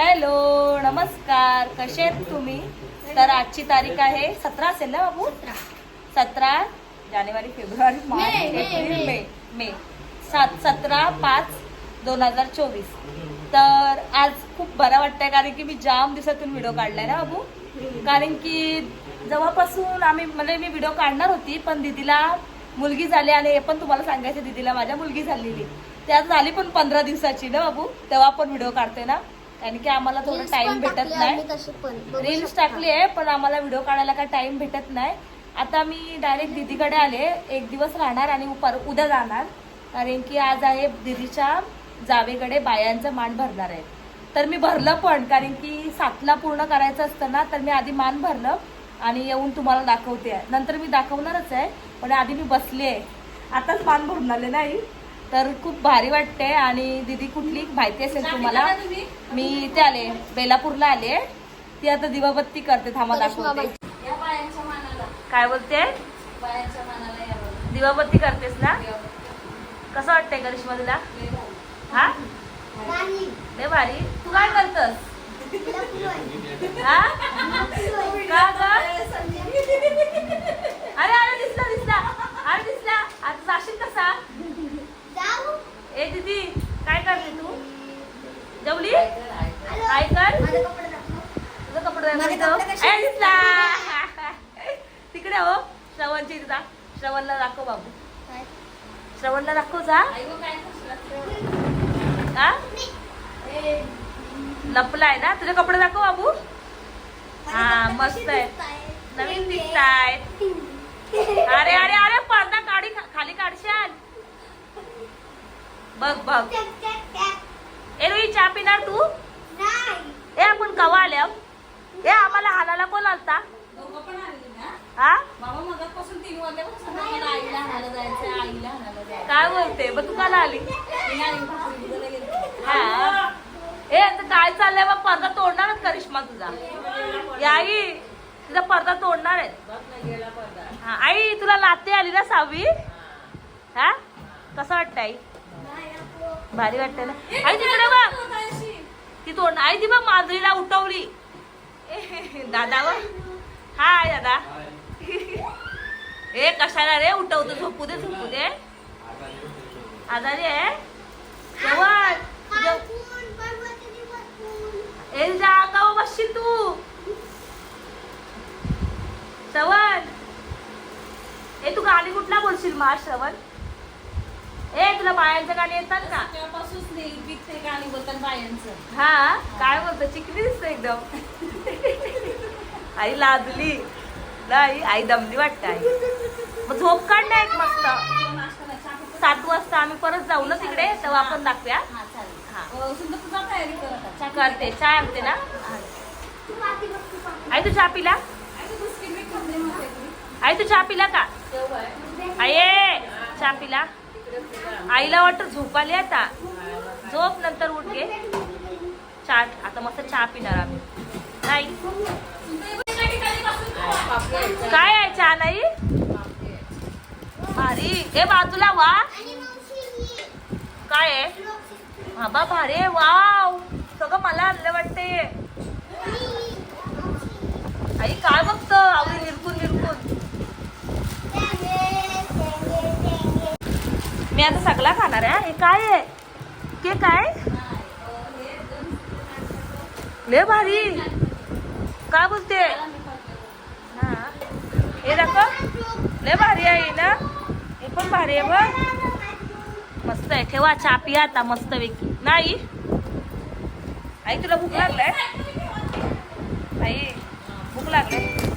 Hello नमस्कार. कसे आहेत तुम्ही? तर आजची तारीख आहे सतरा असेल ना बाबू? सतरा. जानेवारी फेब्रुवारी मार्च मे, मे, एप्रिल मे. मे मे. सात सतरा पाच दोन हजार चोवीस. तर आज खूप बरं वाटतंय कारण की मी जाम दिवसातून व्हिडिओ काढलाय ना बाबू? कारण की जेव्हापासून आम्ही म्हणजे मी व्हिडिओ काढणार होती पण दीदीला मुलगी झाली आणि हे पण तुम्हाला सांगायचं दीदीला माझ्या मुलगी झालेली. त्यात झाली पण पंधरा दिवसाची ना बाबू? तेव्हा आपण व्हिडिओ काढतोय ना? कारण की आम्हाला थोडं टाइम भेटत नाही. रील्स. टाकली आहे पण आम्हाला व्हिडिओ काढायला काय टाइम भेटत नाही. आता मी डायरेक्ट दीदीकडे आले. एक दिवस राहणार आणि पर उद्या जाणार. कारण की आज आहे दीदीच्या जावेकडे बायांचं मान भरणार आहे. तर मी भरलं पण कारण की सातला पूर्ण करायचं असतं ना तर मी आधी मान भरलं आणि येऊन तुम्हाला दाखवते. आहे नंतर मी दाखवणारच आहे पण आधी मी बसली आहे. आताच मान भरून आले नाही. तर खूप भारी वाटते आणि दीदी कुठली माहिती असेल तुम्हाला? मी इथे आले बेलापूरला आले. ती आता दिवाबत्ती करते थांबा दाखवते. काय बोलते? बायांच्या मानाला या बघा. दिवाबत्ती करतेस ना? कसं वाटतंय करिश्मा तुला हा. लय भारी. तू काय करतस. हा? अरे अरे दिसला दिसला. अरे दिसला. आता जाशील कसा. ए दीदी काय करते तू? जेवली. काय कर. तुझं कपडे दिसला तिकडे हो श्रवणची जा श्रवणला दाखव बाबू? श्रवणला दाखव जा? हा ए, लपलाय ना? तुझे कपडे दाखव बाबू. हा, मस्त आहे. नवीन वेगळे. दिसतायत. अरे अरे अरे पडदा काढी खाली काढशाल. बघ बघ. टॅक, टॅक, टॅक. ए रोही चहा पिणार तू. ए आपण कवा आल्या? ए आम्हाला हाणाला कोण आलता? हा काय बोलते? मग तू काला आली. हा. ए काय चाललंय मग पडदा तोडणारच करिश्मा तुझा? या आई तुझा पडदा तोडणार आहे बघ. हा आई तुला लाते आली ना सहावी हा. कसं वाटतं आई. भारी वाटतं ना. आई तिकडे बघ. ती तोंड आई ती बघ मांजरीला उठवली. दादा व हाय दादा. ए कशाला रे उठवतो? झोपू दे झोपू दे. आजारी आहे? जेवण जेव- ए जा का बसशील तू. श्रवण. ए तू गाणी कुठला बोलशील मा श्रवण? ए तुला बायांचं गाणी येतात का? तेव्हापासूनच नेहमी ते गाणी बोलतात बायांचं. हा काय बोलतो? चिकनी दिसत एकदम. आई लादली नाही आई दमली वाटत आई. मग झोप काढ ना एक मस्त. नाही, सात वाजता आम्ही परत जाऊ ना तिकडे तेव्हा आपण दाखवूया. हा. हा. करते चहा आणते ना. आई तू चहा पिला? आई, तू चहा पिला का. आई चहा पिला. आईला वाटत झोप आली आता. झोप नंतर उठ गे. चहा आता मस्त चहा पिणार आम्ही. नाही. काय आहे चहा नाही? भारी. ए बाजूला वा. काय आहे? बाबा भारी आहे. वाव. सगळं मला आणलं वाटते आई काय बघत? आवडी निरकून निरकून मी आता सगळा खाणार आहे हे. काय आहे? के काय? ले भारी. काय बोलते? हा. हे दाखव. लय भारी आहे ना? हे पण भारी आहे बघ. मस्त आहे. ठेवा चहा पिया आता मस्त पैकी. नाही? आई तुला भूक लागलाय? आई भूक लागलाय.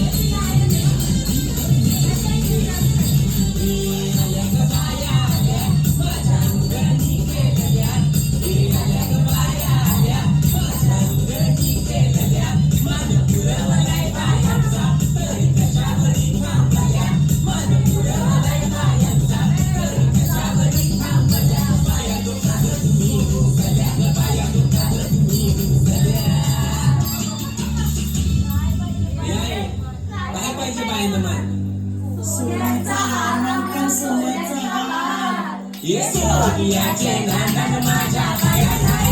काय माझ्या तुम्ही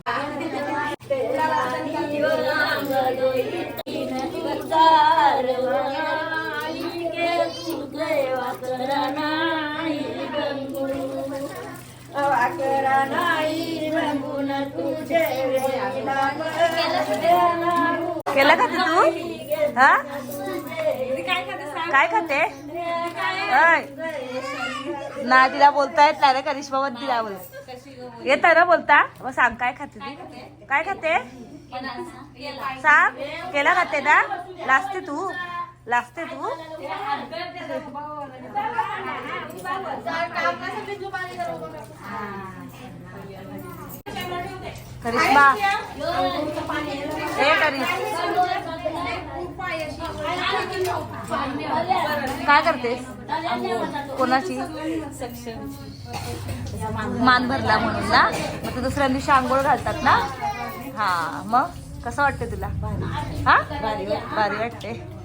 लागू. केलं का ते हा? काय खाते. ना तिला बोलता येत नाही रे करिश्मा तिला बोल. येत ना बोलता? मग सांग काय खाते ती? काय खाते? सांग. केला खाते ना लाजते तू? लाजते तू? करिश्मा. काय करतेस? कोणाची? मान भरला म्हणून ना? मग ते दुसऱ्या दिवशी आंघोळ घालतात ना? हा मग? कसं वाटतं तुला? हा? भारी वाटते